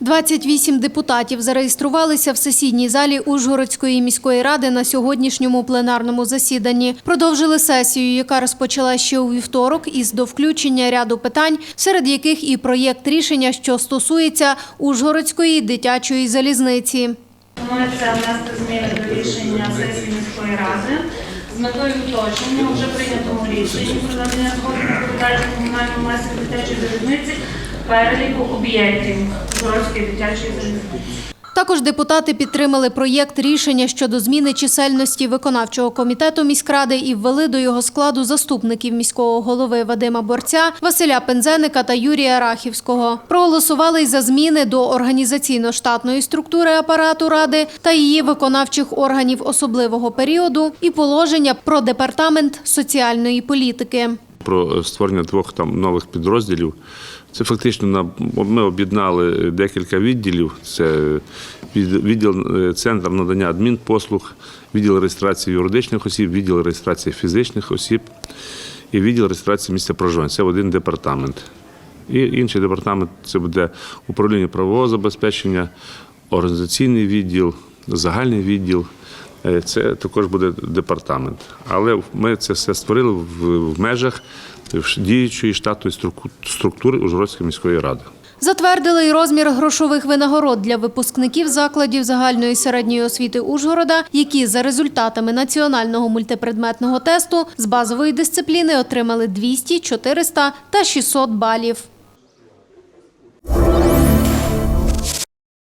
28 депутатів зареєструвалися в сесійній залі Ужгородської міської ради на сьогоднішньому пленарному засіданні. Продовжили сесію, яка розпочала ще у вівторок, із довключення ряду питань, серед яких і проєкт рішення, що стосується Ужгородської дитячої залізниці. Планується внести зміни до рішення сесії міської ради метою уточнення вже прийнятому рішенні про надання згоди на передачу комунальної масі дитячої залізниці переліку об'єктів Ужгородської дитячої залізниці. Також депутати підтримали проєкт рішення щодо зміни чисельності виконавчого комітету міськради і ввели до його складу заступників міського голови Вадима Борця, Василя Пензеника та Юрія Рахівського. Проголосували й за зміни до організаційно-штатної структури апарату ради та її виконавчих органів особливого періоду і положення про департамент соціальної політики. Про створення двох там нових підрозділів. Це фактично ми об'єднали декілька відділів. Це відділ е, центр надання адмінпослуг, відділ реєстрації юридичних осіб, відділ реєстрації фізичних осіб і відділ реєстрації місця проживання. Це один департамент. І інший департамент це буде управління правового забезпечення, організаційний відділ, загальний відділ. Е, Це також буде департамент. Але ми це все створили в, межах діючої штатної структури Ужгородської міської ради. Затвердили й розмір грошових винагород для випускників закладів загальної середньої освіти Ужгорода, які за результатами національного мультипредметного тесту з базової дисципліни отримали 200, 400 та 600 балів.